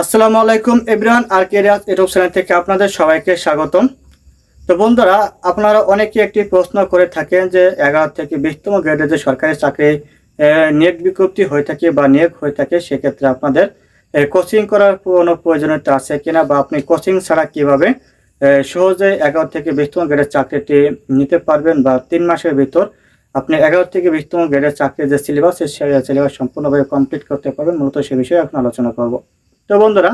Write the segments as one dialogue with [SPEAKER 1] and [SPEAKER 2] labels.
[SPEAKER 1] আসসালামু আলাইকুম এভরিওয়ান, আর কেরিয়াস ইউটিউব চ্যানেল থেকে আপনাদের সবাইকে স্বাগতম। তো বন্ধুরা, আপনারা অনেকে একটি প্রশ্ন করে থাকেন যে এগারো থেকে বিশতম গ্রেডের যে সরকারি চাকরি নিয়োগ বিজ্ঞপ্তি হয়ে থাকে বা নিয়োগ হয়ে থাকে, সেক্ষেত্রে আপনাদের কোচিং করার কোনো প্রয়োজনীয়তা আছে কিনা বা আপনি কোচিং ছাড়া কীভাবে সহজে এগারো থেকে বিশতম গ্রেডের চাকরিটি নিতে পারবেন বা তিন মাসের ভিতর আপনি এগারো থেকে বিশতম গ্রেডের চাকরির যে সিলেবাস সেই সিলেবাস সম্পূর্ণভাবে কমপ্লিট করতে পারবেন। মূলত সে বিষয়ে এখন আলোচনা করব। তো বন্ধুরা,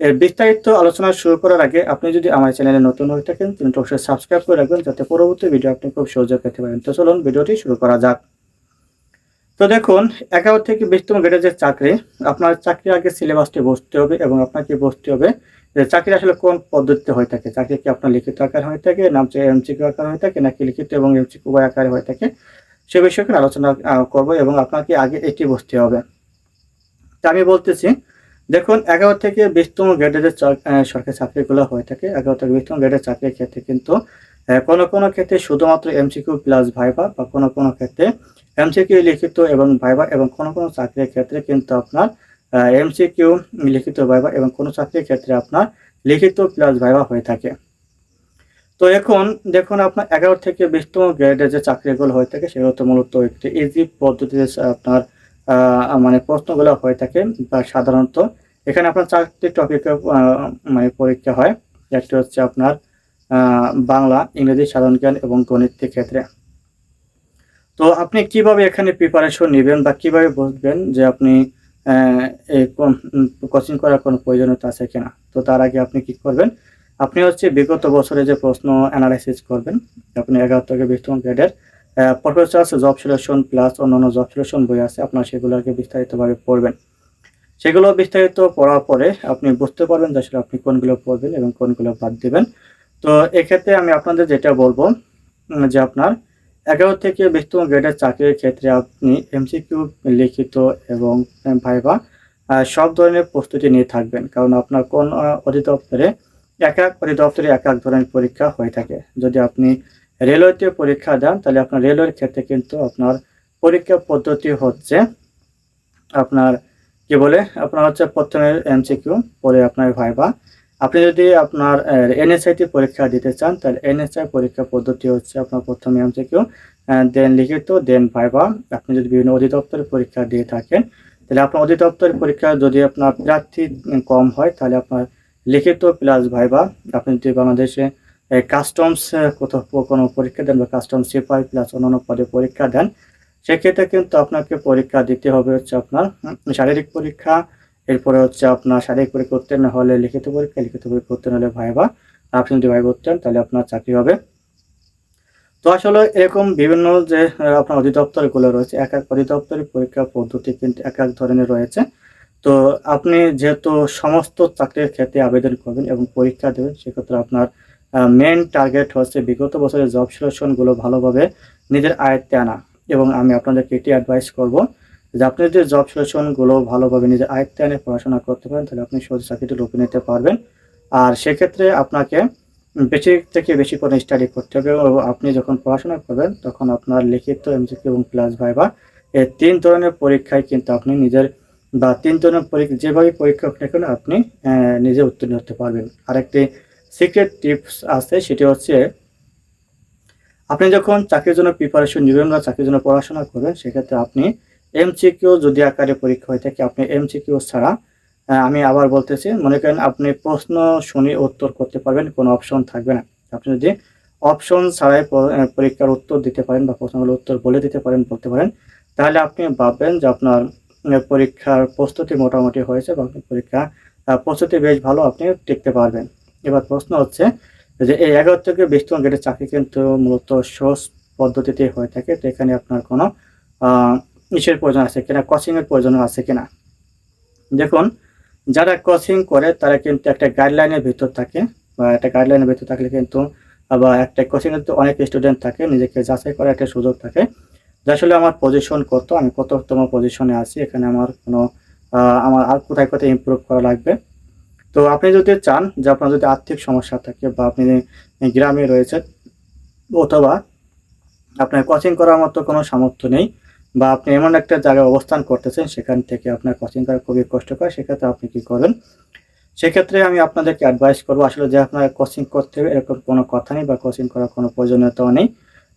[SPEAKER 1] এর বিস্তারিত আলোচনা শুরু করার আগে আপনি যদি আমার চ্যানেলে নতুন হয়ে থাকেন তিনি অবশ্যই সাবস্ক্রাইব করে রাখবেন যাতে পরবর্তী ভিডিও আপনি খুব সহজে পেতে পারেন। তো চলুন ভিডিওটি শুরু করা যাক। তো দেখুন এগারো থেকে বিশতম গ্রেডের যে চাকরি, আপনার চাকরির আগে সিলেবাসটি বসতে হবে এবং আপনাকে বসতে হবে? যে চাকরি আসলে কোন পদ্ধতিতে হয়ে থাকে? চাকরি কি আপনার লিখিত আকার হয়ে থাকে নাম এমসিকিউ আকার হয়ে থাকে, নাকি লিখিত এবং এমসিকিউ উভয় আকারে হয়ে থাকে? সে বিষয়ে আলোচনা করব এবং আপনাকে আগে এটি বসতে হবে। তা আমি বলতেছি দেখুন, এগারো থেকে বিশতম গ্রেডের সরকারি চাকরিগুলো হয়ে থাকে, এগারো থেকে বিশতম গ্রেডের চাকরির ক্ষেত্রে কিন্তু কোনো কোনো ক্ষেত্রে শুধুমাত্র এমসিকিউ প্লাস ভাইবা বা কোনো কোনো ক্ষেত্রে এমসিকিউ লিখিত এবং ভাইবা এবং কোনো কোনো চাকরির ক্ষেত্রে কিন্তু আপনার এমসিকিউ লিখিত ভাইবা এবং কোনো চাকরির ক্ষেত্রে আপনার লিখিত প্লাস ভাইবা হয়ে থাকে। তো এখন দেখুন, আপনার এগারো থেকে বিশতম গ্রেডের যে চাকরিগুলো হয়ে থাকে, সেগুলো তো মূলত একটি ইজি পদ্ধতিতে আপনার মানে প্রশ্নগুলো হয়ে থাকে বা সাধারণত এখানে আপনার চারটি টপিকে মানে পরীক্ষা হয়। একটি হচ্ছে আপনার বাংলা, ইংরেজি, সাধারণ জ্ঞান এবং গণিতের ক্ষেত্রে। তো আপনি কীভাবে এখানে প্রিপারেশন নেবেন বা কীভাবে বুঝবেন যে আপনি কোচিং করার কোনো প্রয়োজনীয়তা আছে কিনা? তো তার আগে আপনি কি করবেন? আপনি হচ্ছে বিগত বছরে যে প্রশ্ন অ্যানালাইসিস করবেন, আপনি এগারো থেকে বিশতম গ্রেডের প্রফেসর জব সিলেকশন প্লাস অন্যান্য জব সিলেকশন বই আছে, আপনার সেগুলোকে বিস্তারিতভাবে পড়বেন। সেগুলো বিস্তারিত পড়ার পরে আপনি বুঝতে পারবেন যে আসলে আপনি কোনগুলো পড়বেন এবং কোনগুলো বাদ দিবেন। তো এক্ষেত্রে আমি আপনাদের যেটা বলব যে আপনার এগারো থেকে বিশতম গ্রেডের চাকরির ক্ষেত্রে আপনি এমসিকিউ লিখিত এবং ভাইবা সব ধরনের প্রস্তুতি নিয়ে থাকবেন। কারণ আপনার কোন অধিদপ্তরে এক এক অধিদপ্তরে এক এক ধরনের পরীক্ষা হয়ে থাকে। যদি আপনি রেলওয়েতে পরীক্ষা দেন, তাহলে আপনার রেলওয়ের ক্ষেত্রে কিন্তু আপনার পরীক্ষা পদ্ধতি হচ্ছে আপনার কি বলে, আপনার হচ্ছে প্রথমে এমসিকিউ পরে আপনার ভাইবা। আপনি যদি আপনার এনএসআইটি পরীক্ষা দিতে চান, তাহলে এনএসআই পরীক্ষা পদ্ধতি হচ্ছে আপনার প্রথমে এমসিকিউ দেন লিখিত দেন ভাইবা। আপনি যদি বিভিন্ন অধিদপ্তরে পরীক্ষা দিয়ে থাকেন, তাহলে আপনার অধিদপ্তরের পরীক্ষা যদি আপনার প্রার্থী কম হয়, তাহলে আপনার লিখিত প্লাস ভাইবা। আপনি যদি বাংলাদেশে কাস্টমস কোথাও কোনো পরীক্ষা দেন বা কাস্টম সিপাই প্লাস অন্যান্য পদে পরীক্ষা দেন, সেক্ষেত্রে কিন্তু আপনাকে পরীক্ষা দিতে হবে হচ্ছে আপনার শারীরিক পরীক্ষা, এরপরে হচ্ছে আপনার শারীরিক পরীক্ষা উত্তীর্ণ হলে লিখিত পরীক্ষা লিখিত পরীক্ষা উত্তীর্ণ হলে ভাইবা, আপনি যদি ভাইবা উত্তীর্ণ, তাহলে আপনার চাকরি হবে। তো আসলে এরকম বিভিন্ন যে আপনার অধিদপ্তরগুলো রয়েছে, এক এক অধিদপ্তরের পরীক্ষা পদ্ধতি কিন্তু এক এক ধরনের রয়েছে। তো আপনি যেহেতু সমস্ত চাকরির ক্ষেত্রে আবেদন করবেন এবং পরীক্ষা দেবেন, সেক্ষেত্রে আপনার মেন টার্গেট হচ্ছে বিগত বছরের জব সিলেকশনগুলো ভালোভাবে নিজের আয়ত্তে আনা। এবং আমি আপনাদেরকে এটি অ্যাডভাইস করব যে আপনি যদি জব সিলেকশনগুলো ভালোভাবে নিজের আয়ত্তে আনে পড়াশোনা করতে পারেন, তাহলে আপনি সহজে চাকরিটি লুপে নিতে পারবেন। আর সেক্ষেত্রে আপনাকে বেশি থেকে বেশি করে স্টাডি করতে হবে এবং আপনি যখন পড়াশোনা করবেন, তখন আপনার লিখিত এমসিকিউ এবং প্লাস ভাইবা এই তিন ধরনের পরীক্ষায় কিন্তু আপনি নিজের বা তিন ধরনের পরীক্ষা, যেভাবে পরীক্ষা হোক আপনি নিজে উত্তীর্ণ হতে পারবেন। আরেকটি সিক্রেট টিপস আছে, সেটি হচ্ছে আপনি যখন চাকরির জন্য প্রিপারেশন নেবেন বা চাকরির জন্য পড়াশোনা করবেন, সেক্ষেত্রে আপনি এমসিকিউ যদি আকারে পরীক্ষা হয়ে থাকে, আপনি এমসিকিউ ছাড়া আমি আবার বলতেছি, মনে করেন আপনি প্রশ্ন, শুনে, উত্তর করতে পারবেন, কোনো অপশন থাকবে না। আপনি যদি অপশন ছাড়াই পরীক্ষার উত্তর দিতে পারেন বা প্রশ্নগুলোর উত্তর বলে দিতে পারেন, বলতে পারেন, তাহলে আপনি ভাববেন যে আপনার পরীক্ষার প্রস্তুতি মোটামুটি হয়েছে বা আপনার পরীক্ষা প্রস্তুতি বেশ ভালো, আপনি টিকতে পারবেন। এবার প্রশ্ন হচ্ছে যে এই এগারো থেকে বিশতম গ্রেডের চাকরি কিন্তু মূলত সহজ পদ্ধতিতে হয়ে থাকে। তো এখানে আপনার কোনো ইসের প্রয়োজন আছে কিনা কোচিং এর প্রয়োজন আছে কিনা? দেখুন, যারা কোচিং করে, তারা কিন্তু একটা গাইডলাইনের ভিতর থাকে বা একটা গাইডলাইনের ভিতর থাকলে কিন্তু বা একটা কোচিং এর তো অনেক স্টুডেন্ট থাকে, নিজেকে যাচাই করার একটা সুযোগ থাকে। যে আসলে আমার পজিশন কত, আমি কততম পজিশনে আছি, এখানে আমার কোনো আমার আর কোথায় কোথায় ইমপ্রুভ করা লাগবে? তো আপনি যদি চান যে আপনার যদি আর্থিক সমস্যা থাকে বা আপনি গ্রামে রয়েছেন অথবা আপনার কোচিং করার মতো কোনো সামর্থ্য নেই বা আপনি এমন একটা জায়গায় অবস্থান করতেছেন সেখান থেকে আপনার কোচিং করা খুবই কষ্টকর, সেক্ষেত্রে আপনি কি করেন? সেক্ষেত্রে আমি আপনাদেরকে অ্যাডভাইস করব আসলে যে আপনার কোচিং করতে হবে এরকম কোনো কথা নেই বা কোচিং করার কোনো প্রয়োজনীয়তাও নেই।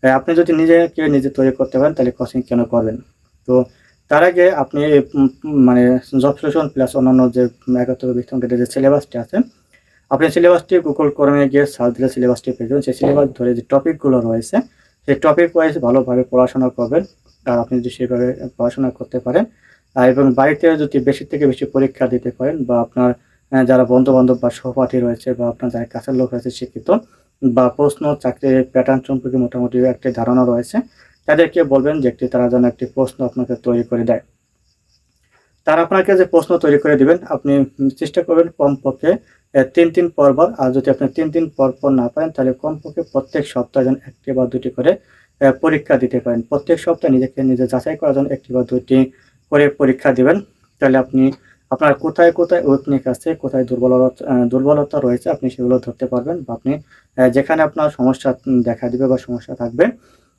[SPEAKER 1] আপনি যদি নিজেকে নিজে তৈরি করতে পারেন তাহলে কোচিং কেন করবেন? তো তার আগে আপনি মানে জব সলিউশন প্লাস অন্যান্য যে একাত্তর বিস্তম যে সিলেবাসটি আছে, আপনি সিলেবাসটি গুগল ক্রমে গিয়ে সার্চ দিলে সিলেবাসটি পেয়ে যাবেন। সেই সিলেবাস ধরে যে টপিকগুলো রয়েছে, সেই টপিক ওয়াইজ ভালোভাবে পড়াশোনা করবেন। আর আপনি যদি সেইভাবে পড়াশোনা করতে পারেন এবং বাড়িতে যদি বেশি থেকে বেশি পরীক্ষা দিতে পারেন বা আপনার যারা বন্ধু বান্ধব বা সহপাঠী রয়েছে বা আপনার যারা কাছের লোক রয়েছে শিক্ষিত, বা প্রশ্ন চাকরির প্যাটার্ন সম্পর্কে মোটামুটি একটি ধারণা রয়েছে তাদেরকে বলবেন যে একটি তারা যেন একটি প্রশ্ন আপনাকে তৈরি করে দেয়। তারা আপনাকে যে প্রশ্ন তৈরি করে দিবেন, আপনি চেষ্টা করবেন কমপক্ষে তিন তিন পরপর, আর যদি আপনি তিন তিন পরপর না পারেন, তাহলে কমপক্ষে প্রত্যেক সপ্তাহে যেন একটি বা দুটি করে পরীক্ষা দিতে পারেন। প্রত্যেক সপ্তাহে নিজেকে নিজে যাচাই করার জন্য একটি বা দুটি করে পরীক্ষা দিবেন। তাহলে আপনি আপনার কোথায় কোথায় উইকনেস আছে, কোথায় দুর্বলতা দুর্বলতা রয়েছে, আপনি সেগুলো ধরতে পারবেন বা আপনি যেখানে আপনার সমস্যা দেখা দিবে বা সমস্যা থাকবে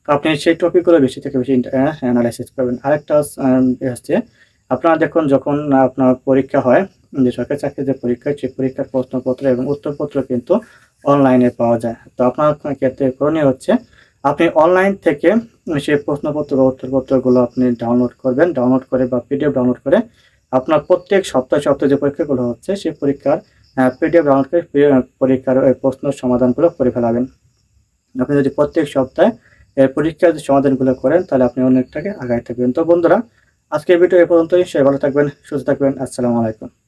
[SPEAKER 1] আপনি সেই টপিকগুলো বেশি থেকে বেশি অ্যানালাইসিস করবেন। আরেকটা হচ্ছে, আপনারা দেখুন যখন আপনার পরীক্ষা হয়, যে সরকারি চাকরির যে পরীক্ষা সেই পরীক্ষার প্রশ্নপত্র এবং উত্তরপত্র কিন্তু অনলাইনে পাওয়া যায়। তো আপনার ক্ষেত্রে করণীয় হচ্ছে, আপনি অনলাইন থেকে সেই প্রশ্নপত্র বা উত্তরপত্রগুলো আপনি ডাউনলোড করবেন। ডাউনলোড করে বা পিডিএফ ডাউনলোড করে আপনার প্রত্যেক সপ্তাহে সপ্তাহে যে পরীক্ষাগুলো হচ্ছে, সেই পরীক্ষার পিডিএফ ডাউনলোড করে, পরীক্ষার প্রশ্ন সমাধানগুলো করে ফেলাবেন। আপনি যদি প্রত্যেক সপ্তাহে পরীক্ষার যে সমাধানগুলো করেন, তাহলে আপনি অনেকটাকে আগায় থাকবেন। তো বন্ধুরা, আজকের ভিডিও এ পর্যন্তই। সবাই ভালো থাকবেন, সুস্থ থাকবেন। আসসালামু আলাইকুম।